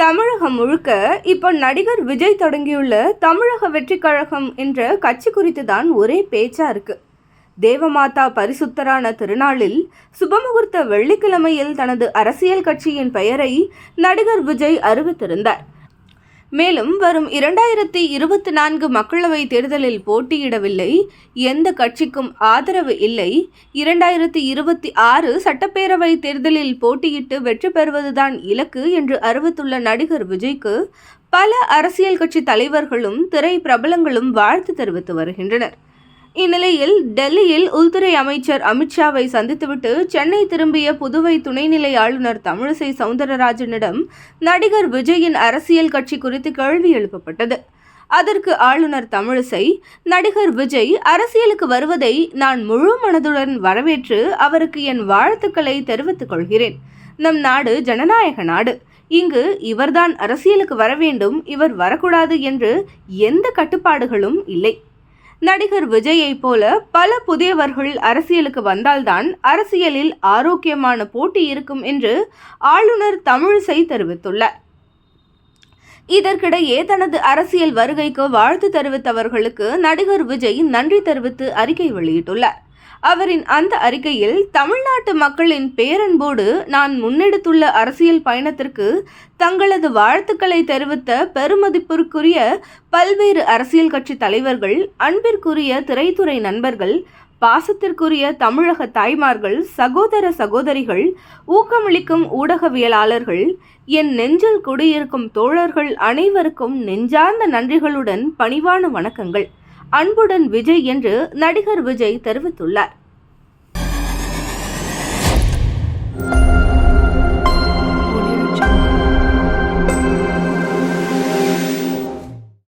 தமிழகம் முழுக்க இப்போ நடிகர் விஜய் தொடங்கியுள்ள தமிழக வெற்றிக்கழகம் என்ற கட்சி குறித்து தான் ஒரே பேச்சா இருக்கு. தேவமாதா பரிசுத்தரான திருநாளில் சுபமுகூர்த்த வெள்ளிக்கிழமையில் தனது அரசியல் கட்சியின் பெயரை நடிகர் விஜய் அறிவித்திருந்தார். மேலும் வரும் இரண்டாயிரத்தி இருபத்தி நான்கு மக்களவைத் தேர்தலில் போட்டியிடவில்லை. எந்த கட்சிக்கும் ஆதரவு இல்லை. இரண்டாயிரத்தி இருபத்தி ஆறு சட்டப்பேரவை தேர்தலில் போட்டியிட்டு வெற்றி பெறுவதுதான் இலக்கு என்று அறிவித்துள்ள நடிகர் விஜய்க்கு பல அரசியல் கட்சி தலைவர்களும் திரை பிரபலங்களும் வாழ்த்து தெரிவித்து வருகின்றனர். இந்நிலையில் டெல்லியில் உள்துறை அமைச்சர் அமித்ஷாவை சந்தித்துவிட்டு சென்னை திரும்பிய புதுவை துணைநிலை ஆளுநர் தமிழிசை சவுந்தரராஜனிடம் நடிகர் விஜயின் அரசியல் கட்சி குறித்து கேள்வி எழுப்பப்பட்டது. அதற்கு ஆளுநர் தமிழிசை நடிகர் விஜய் அரசியலுக்கு வருவதை நான் முழு மனதுடன் வரவேற்று அவருக்கு என் வாழ்த்துக்களை தெரிவித்துக் கொள்கிறேன். நம் நாடு ஜனநாயக நாடு. இங்கு இவர்தான் அரசியலுக்கு வர வேண்டும் இவர் வரக்கூடாது என்று எந்த கட்டுப்பாடுகளும் இல்லை. நடிகர் விஜயை போல பல புதியவர்கள் அரசியலுக்கு வந்தால்தான் அரசியலில் ஆரோக்கியமான போட்டி இருக்கும் என்று ஆளுநர் தமிழிசை தெரிவித்துள்ளார். இதற்கிடையே தனது அரசியல் வருகைக்கு வாழ்த்து தெரிவித்தவர்களுக்கு நடிகர் விஜய் நன்றி தெரிவித்து அறிக்கை வெளியிட்டுள்ளார். அவரின் அந்த அறிக்கையில் தமிழ்நாட்டு மக்களின் பேரன்போடு நான் முன்னெடுத்துள்ள அரசியல் பயணத்திற்கு தங்களது வாழ்த்துக்களை தெரிவித்த பெருமதிப்பிற்குரிய பல்வேறு அரசியல் கட்சி தலைவர்கள் அன்பிற்குரிய திரைத்துறை நண்பர்கள் பாசத்திற்குரிய தமிழக தாய்மார்கள் சகோதர சகோதரிகள் ஊக்கமளிக்கும் ஊடகவியலாளர்கள் என் நெஞ்சில் குடியிருக்கும் தோழர்கள் அனைவருக்கும் நெஞ்சார்ந்த நன்றிகளுடன் பணிவான வணக்கங்கள். அன்புடன் விஜய் என்று நடிகர் விஜய் தெரிவித்துள்ளார்.